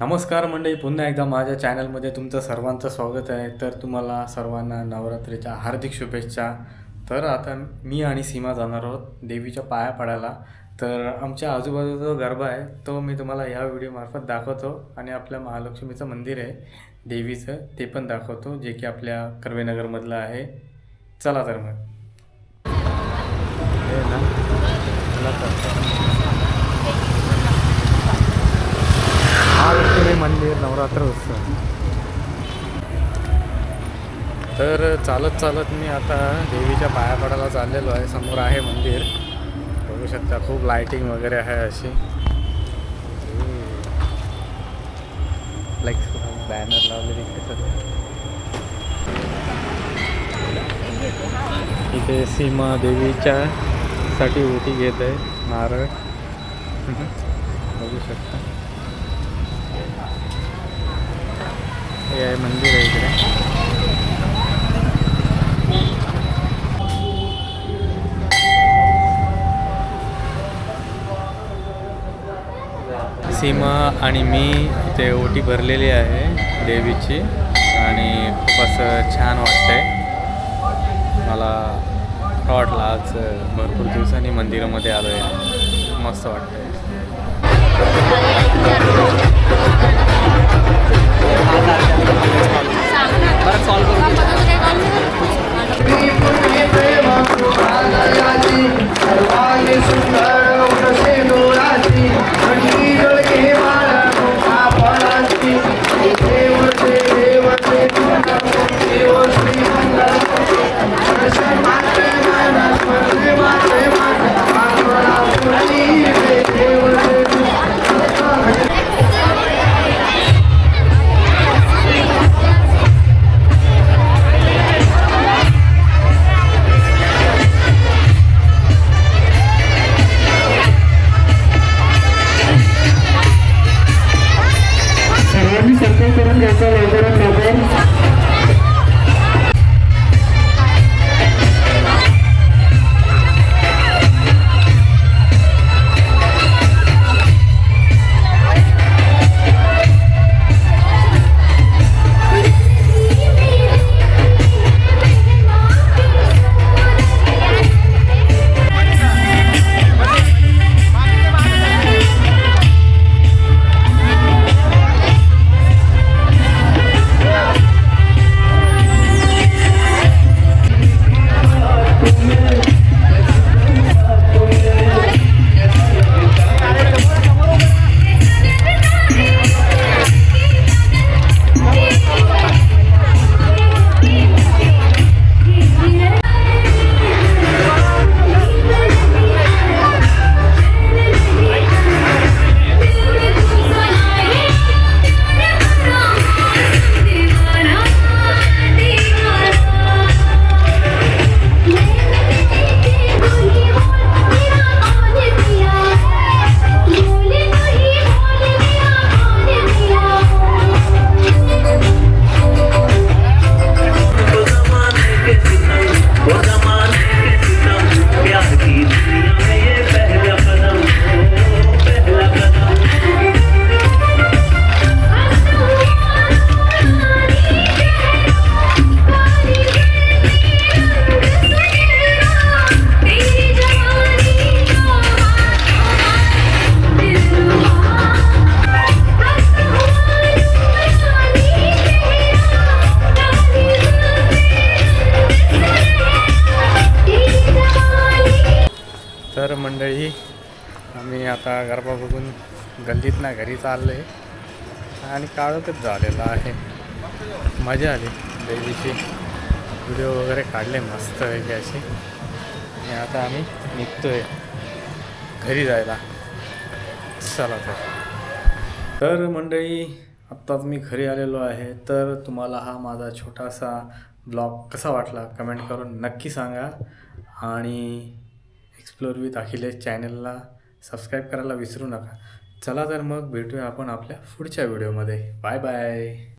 नमस्कार मंडळी पुन्हा एकदा माझ्या चॅनलमध्ये तुमचं सर्वांचं स्वागत आहे. तर तुम्हाला सर्वांना नवरात्रीच्या हार्दिक शुभेच्छा. तर आता मी आणि सीमा जाणार आहोत देवीच्या पाया पडायला. तर आमच्या आजूबाजूचा जो गरबा आहे तो मी तुम्हाला ह्या व्हिडिओमार्फत दाखवतो आणि आपल्या महालक्ष्मीचं मंदिर आहे देवीचं ते पण दाखवतो जे की आपल्या कर्वेनगरमधलं आहे. चला तर मग. हे नवरात्र उत्सव. तर चालत चालत मी आता देवीच्या पाया पडायला चाललेलो आहे. समोर आहे मंदिर. बघू शकता खूप लायटिंग वगैरे आहे अशी. लाईक बॅनर लावलेली इथे सीमा देवीच्या साठी ओटी घेत आहे नारळ. बघू शकता. हे आहे मंदिर आहे इकडे. सीमा आणि मी इथे ओटी भरलेली आहे देवीची आणि खूप असं छान वाटतंय. मला वाटलं आज भरपूर दिवसांनी मंदिरामध्ये आलो आहे मस्त वाटतंय. तर मंडळी आम्ही आता गरबा बघून गल्लीतनं घरी चाललो आहे आणि काळोखच झालेला आहे. मजा आली. देवीची व्हिडिओ वगैरे काढले मस्त आहे अशी. आणि आता आम्ही निघतोय घरी जायला. चला तर. तर मंडळी आत्ताच मी घरी आलेलो आहे. तर तुम्हाला हा माझा छोटासा ब्लॉग कसा वाटला कमेंट करून नक्की सांगा. आणि एक्सप्लोर विथ अखिलेश चॅनलला सबस्क्राईब करायला विसरू नका. चला तर मग भेटूया आपण आपल्या पुढच्या व्हिडिओमध्ये बाय बाय